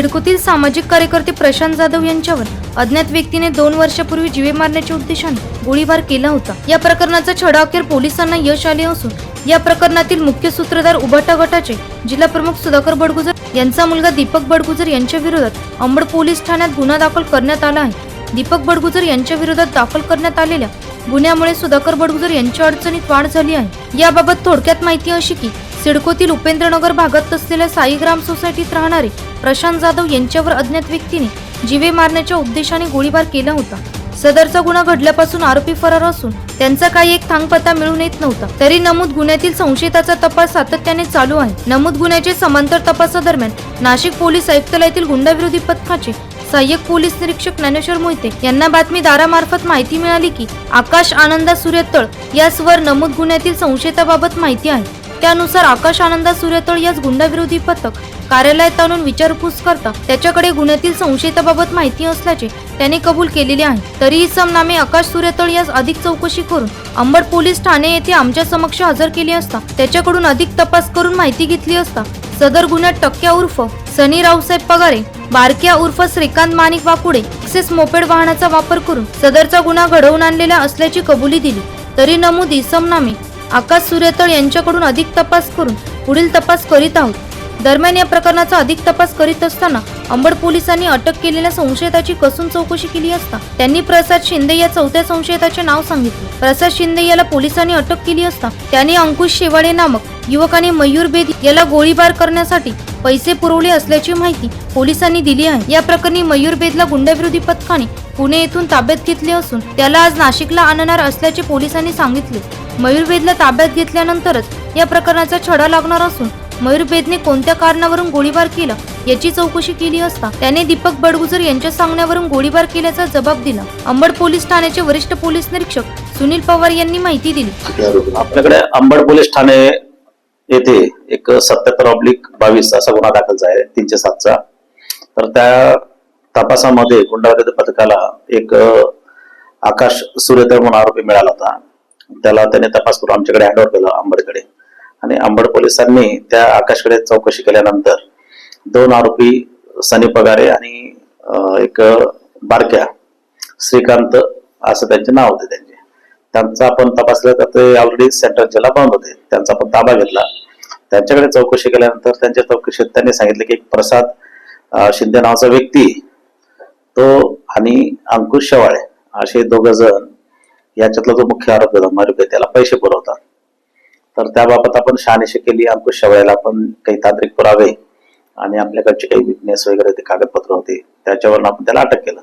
सिडकोतील सामाजिक कार्यकर्ते प्रशांत जाधव यांच्यावर अज्ञात व्यक्तीने दोन वर्षापूर्वी जीवे मारण्याच्या उद्देशाने गोळीबार केला होता. या प्रकरणाचा छडा अखेर पोलिसांना यश आले असून या प्रकरणातील मुख्य सूत्रधार उभाटा गटाचे जिल्हा प्रमुख सुधाकर बडगुजर यांचा मुलगा दीपक बडगुजर यांच्या विरोधात अंबड पोलीस ठाण्यात गुन्हा दाखल करण्यात आला आहे. दीपक बडगुजर यांच्या विरोधात दाखल करण्यात आलेल्या गुन्ह्यामुळे सुधाकर बडगुजर यांच्या अडचणीत वाढ झाली आहे. याबाबत थोडक्यात माहिती अशी की सिडकोतील उपेंद्रनगर भागात असलेल्या साईग्राम सोसायटीत राहणारे प्रशांत जाधव यांच्यावर अज्ञात व्यक्तीने जीवे मारण्याच्या उद्देशाने गोळीबार केला होता. सदरचा गुन्हा घडल्यापासून आरोपी फरार असून त्यांचा काही एक थांगपत्ता मिळून येत नव्हता. तरी नमूद गुन्ह्यातील संशयिताचा तपास सातत्याने चालू आहे. नमूद गुन्ह्याचे समांतर तपासादरम्यान नाशिक पोलीस आयुक्तालयातील गुंडाविरोधी पथकाचे सहाय्यक पोलीस निरीक्षक ज्ञानेश्वर मोहिते यांना बातमीदारामार्फत माहिती मिळाली की आकाश आनंदा सूर्यतळ यासवर नमूद गुन्ह्यातील संशयिताबाबत माहिती आहे. त्यानुसार आकाश आनंदा सूर्यतळ याच गुंडाविरोधी पथक कार्यालयात आणून विचारपूस करता त्याच्याकडे गुन्ह्यातील संशयिताबाबत माहिती असल्याचे त्याने कबूल केलेले आहे. तरीही समनामे आकाश सूर्यतळ यास अधिक चौकशी करून अंबड पोलीस ठाणे येथे आमच्या समक्ष हजर केली असता त्याच्याकडून अधिक तपास करून माहिती घेतली असता सदर गुन्ह्यात टक्क्या उर्फ सनी रावसाहेब पगारे बारक्या उर्फ श्रीकांत माणिक वाकुडे एक्सेस मोपेड वाहनाचा वापर करून सदरचा गुन्हा घडवून आणलेला असल्याची कबुली दिली. तरी नमुदी समनामे आकाश सूर्यतळ यांच्याकडून अधिक तपास करून पुढील तपास करीत आहोत. दरम्यान या प्रकरणाचा अधिक तपास करीत असताना अंबड पोलिसांनी अटक केलेल्या संशयिताची कसून चौकशी केली असता त्यांनी प्रसाद शिंदे या चौथ्या संशयिताचे नाव सांगितले. प्रसाद शिंदे याला पोलिसांनी अटक केली असता त्याने अंकुश शेवाळे नामक युवकाने मयूर बेद याला गोळीबार करण्यासाठी पैसे पुरवले असल्याची माहिती पोलिसांनी दिली आहे. या प्रकरणी मयूर बेदला गुंडाविरोधी पथकाने पुणे येथून ताब्यात घेतले असून त्याला आज नाशिकला आणणार असल्याचे पोलिसांनी सांगितले. मयूर बेदला ताब्यात घेतल्यानंतरच या प्रकरणाचा छडा लागणार असून मयूर बेदने कोणत्या कारणावरून गोळीबार केला याची चौकशी केली असता त्याने दीपक बडगुजर यांच्या सांगण्यावरून गोळीबार केल्याचा जबाब दिला. अंबड पोलीस ठाण्याचे वरिष्ठ पोलीस निरीक्षक सुनील पवार यांनी माहिती दिली. आपल्याकडे अंबड पोलीस ठाणे येथे एक सत्याहत्तर ऑब्लिक बावीस असा गुन्हा दाखल आहे तीनशे सातचा. तर त्या तपासामध्ये गुंडाविरोधी पथकाला एक आकाश सूर्यदेव म्हणून आरोपी मिळाला होता. त्याला त्याने तपास करून आमच्याकडे हँडओव्हर केलं अंबडकडे. आणि अंबड पोलिसांनी त्या आकाशकडे चौकशी केल्यानंतर दोन आरोपी सनी पगारे आणि एक बारक्या श्रीकांत असं त्यांचे नाव होते त्यांचे. त्यांचा आपण तपासलं तर ते ऑलरेडी सेंट्रल जेला बंद होते. त्यांचा आपण ताबा घेतला. त्यांच्याकडे चौकशी केल्यानंतर त्यांच्या चौकशीत त्यांनी सांगितले की एक प्रसाद शिंदे नावाचा व्यक्ती तो आणि अंकुश शेवाळे असे दोघ जण याच्यातला जो मुख्य आरोप होता मारुके त्याला पैसे पुरवतात. तर त्याबाबत आपण शहानिशी केली अंकुश वेळेला आपण काही तांत्रिक पुरावे आणि आपल्याकडचे काही विटनेस वगैरे ते कागदपत्र होते त्याच्यावरून आपण त्याला अटक केलं.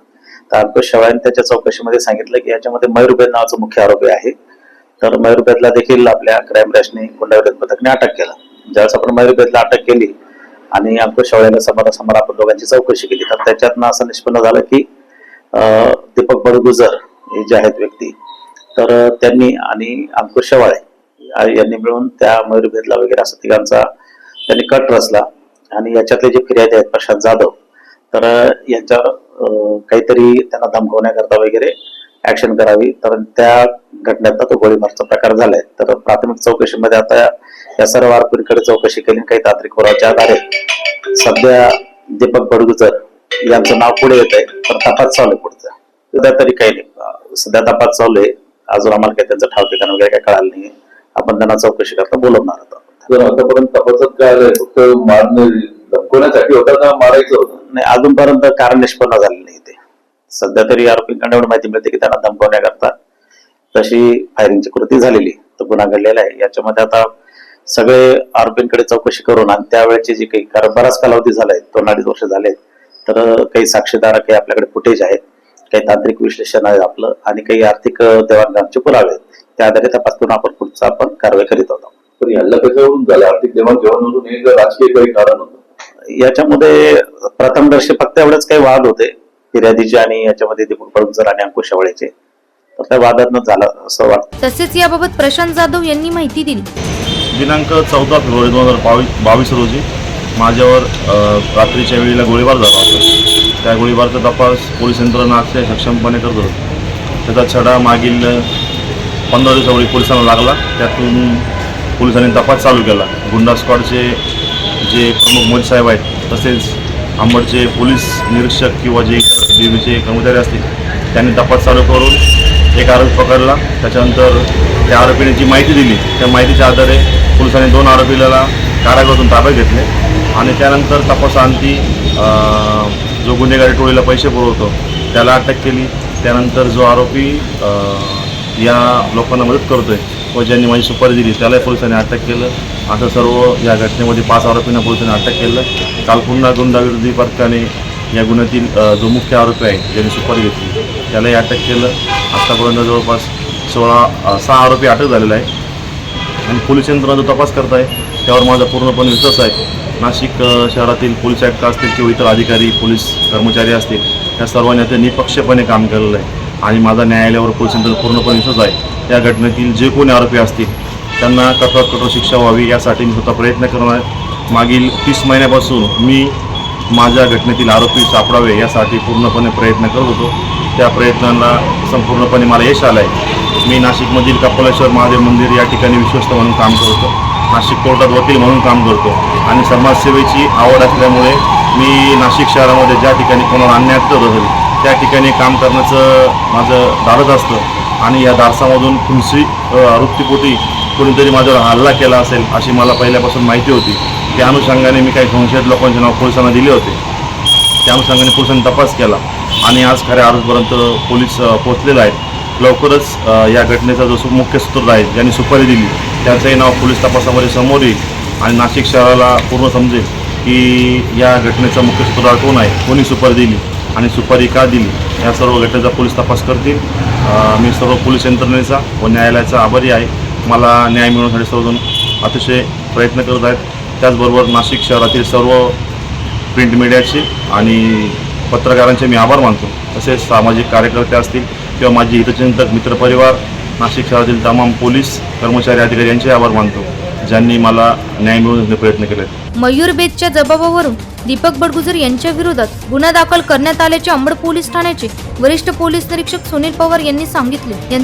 तर अंकुश शेवाळ्याने त्याच्या चौकशीमध्ये सांगितलं की याच्यामध्ये मयूरबेद नावाचा मुख्य आरोपी आहे. तर मयूरबेदला देखील आपल्या क्राईम ब्रँचने गुंडाविरोध पथकने अटक केलं. ज्यावेळेस आपण मयूरबेदला अटक केली आणि अंकुश शेवाळ्याला समोरासमोर आपण दोघांची चौकशी केली तर त्याच्यातनं असं निष्पन्न झालं की अं, दीपक बडगुजर हे जे आहेत व्यक्ती तर त्यांनी आणि अंकुश शेवाळे यांनी मिळून त्या मयूरभेदला वगैरे असं तिघांचा त्यांनी कट रचला. आणि याच्यातले जे फिर्यादी आहेत प्रशांत जाधव तर यांच्यावर काहीतरी त्यांना धमकवण्याकरता वगैरे ऍक्शन करावी. तर त्या घटनेत तो गोळीबारचा प्रकार झालाय. तर प्राथमिक चौकशीमध्ये आता या सर्व आरोपींकडे चौकशी केली. काही तांत्रिक पुराव्याच्या आधारे सध्या दीपक बडगुजर यांचं नाव पुढे येत आहे तर तपास चालू आहे पुढचा. सध्या तरी काही नाही. सध्या तपास चालू आहे. अजून आम्हाला काही त्यांचं ठाव ठिकाण वगैरे काही कळालं नाही आपण त्यांना चौकशी करता बोलवणार तर आतापर्यंत तपासात काय आलंय फक्त मारणे धमकवण्यासाठी होता का मारायचं होतं? नाही अजूनपर्यंत कारण निष्पन्न झाले नाही ते. सध्या तरी आरोपींकडे एवढी माहिती मिळते की त्यांना धमकवण्याकरता तशी फायरिंगची कृती झालेली. तो गुन्हा घडलेला आहे. याच्यामध्ये आता सगळे आरोपींकडे चौकशी करून आणि त्यावेळेची जी काही कारण बराच कालावधी झालाय दोन अडीच वर्ष झाले तर काही साक्षीदार काही आपल्याकडे फुटेज आहेत. काही तांत्रिक विश्लेषण आहे आपलं आणि काही आर्थिक देवाणघेवाणचे पुरावे आहेत. त्या आधारे तपास करून आपण पुढचा आपण कारवाई करीत होतो पण याला कशावरून झालं आर्थिक देवाणघेवाणवरून हे राजकीय काही कारण होतं. याच्यामध्ये प्रथमदर्शी फक्त एवढेच काही वाद होते. फिर्यादीचे आणि याच्यामध्ये दीपक पळुसर आणि अंकुश शेवाळेचे तर त्या वादातनं झालं असं वाटतं. तसेच याबाबत प्रशांत जाधव यांनी माहिती दिली. दिनांक चौदा फेब्रुवारी दोन हजार बावीस बावीस रोजी माझ्यावर रात्रीच्या वेळेला गोळीबार झाला होता. त्या गोळीबारचा तपास पोलीस यंत्रणा अतिशय सक्षमपणे करत होती. त्याचा छडा मागील पंधरा दिवसापूर्वी पोलिसांना लागला. त्यातून पोलिसांनी तपास चालू केला. गुंडा स्क्वॉडचे जे प्रमुख मोदी साहेब आहेत तसेच आंबडचे पोलीस निरीक्षक किंवा जे इतर कर्मचारी असतील त्यांनी तपास चालू करून एक आरोपी पकडला. त्याच्यानंतर त्या आरोपीने जी माहिती दिली त्या माहितीच्या आधारे पोलिसांनी दोन आरोपीला कारागृहातून ताब्यात घेतले. आणि त्यानंतर तपासांती जो गुन्हेगारी टोळीला पैसे पुरवतो त्याला अटक केली. त्यानंतर जो आरोपी या लोकांना मदत करतो आहे व ज्यांनी माझी सुपारी दिली त्यालाही पोलिसांनी अटक केलं. असं सर्व या घटनेमध्ये पाच आरोपींना पोलिसांनी अटक केलं. काल पुन्हा गुंडाविरोधी पथकाने या गुन्ह्यातील जो मुख्य आरोपी आहे ज्यांनी सुपारी घेतली त्यालाही अटक केलं. आत्तापर्यंत जवळपास सोळा सहा आरोपी अटक झालेला आहे आणि पोलीस यंत्रणा जो तपास करत आहे त्यावर माझा पूर्णपणे विश्वास आहे. नाशिक शहरातील पोलीस आयुक्त असतील किंवा इतर अधिकारी पोलीस कर्मचारी असतील या सर्वांनी आता निपक्षपणे काम केलेलं आहे. आणि माझा न्यायालयावर पोलीस यंत्रणा पूर्णपणे विश्वास आहे. या घटनेतील जे कोणी आरोपी असतील त्यांना कठोर कठोर शिक्षा व्हावी यासाठी मी स्वतः प्रयत्न करणार आहे. मागील तीस महिन्यापासून मी माझ्या घटनेतील आरोपी सापडावे यासाठी पूर्णपणे प्रयत्न करत होतो. त्या प्रयत्नांना संपूर्णपणे मला यश आलं आहे मी नाशिकमधील कपालेश्वर महादेव मंदिर या ठिकाणी विश्वस्त म्हणून काम करतो नाशिक कोर्टात वकील म्हणून काम करतो. आणि समाजसेवेची आवड असल्यामुळे मी नाशिक शहरामध्ये ज्या ठिकाणी कोणाला अन्याय होत असेल त्या ठिकाणी काम करण्याचं माझं धाडस असतं. आणि या धाडसामधून खुनसी अ, वृत्तीपोटी कोणीतरी माझ्यावर हल्ला केला असेल अशी मला पहिल्यापासून माहिती होती. त्या अनुषंगाने मी काही संशयित लोकांचे नाव पोलिसांना दिले होते. त्या अनुषंगाने पोलिसांनी तपास केला. आणि आज खऱ्या आरोपपर्यंत पोलीस पोचलेला आहे आहेत. लवकरच या घटनेचा जो मुख्य सूत्रधार आहे ज्यांनी सुपारी दिली त्यांचंही नाव पोलीस तपासामध्ये समोर येईल. आणि नाशिक शहराला पूर्ण समजेल की या घटनेचा मुख्य सूत्रधार कोण आहे कोणी सुपारी दिली आणि सुपारी का दिली या सर्व घटनेचा पोलीस तपास करतील. मी सर्व पोलीस यंत्रणेचा व न्यायालयाचा आभारी आहे. मला न्याय मिळवण्यासाठी सर्वजण अतिशय प्रयत्न करत आहेत. त्याचबरोबर नाशिक शहरातील सर्व प्रिंट मीडियाचे आणि पत्रकारांचे मी आभार मानतो. तसेच सामाजिक कार्यकर्ते असतील किंवा माझे हितचिंतक मित्रपरिवार नाशिक शहरातील तमाम पोलीस कर्मचारी अधिकारी यांचे आभार मानतो ज्यांनी मला न्याय मिळवून प्रयत्न केले. मयूर बेदच्या जबाबावरून दीपक बडगुजर यांच्या विरोधात गुन्हा दाखल करण्यात आल्याचे अंबड पोलीस ठाण्याचे वरिष्ठ पोलीस निरीक्षक सुनील पवार यांनी सांगितले.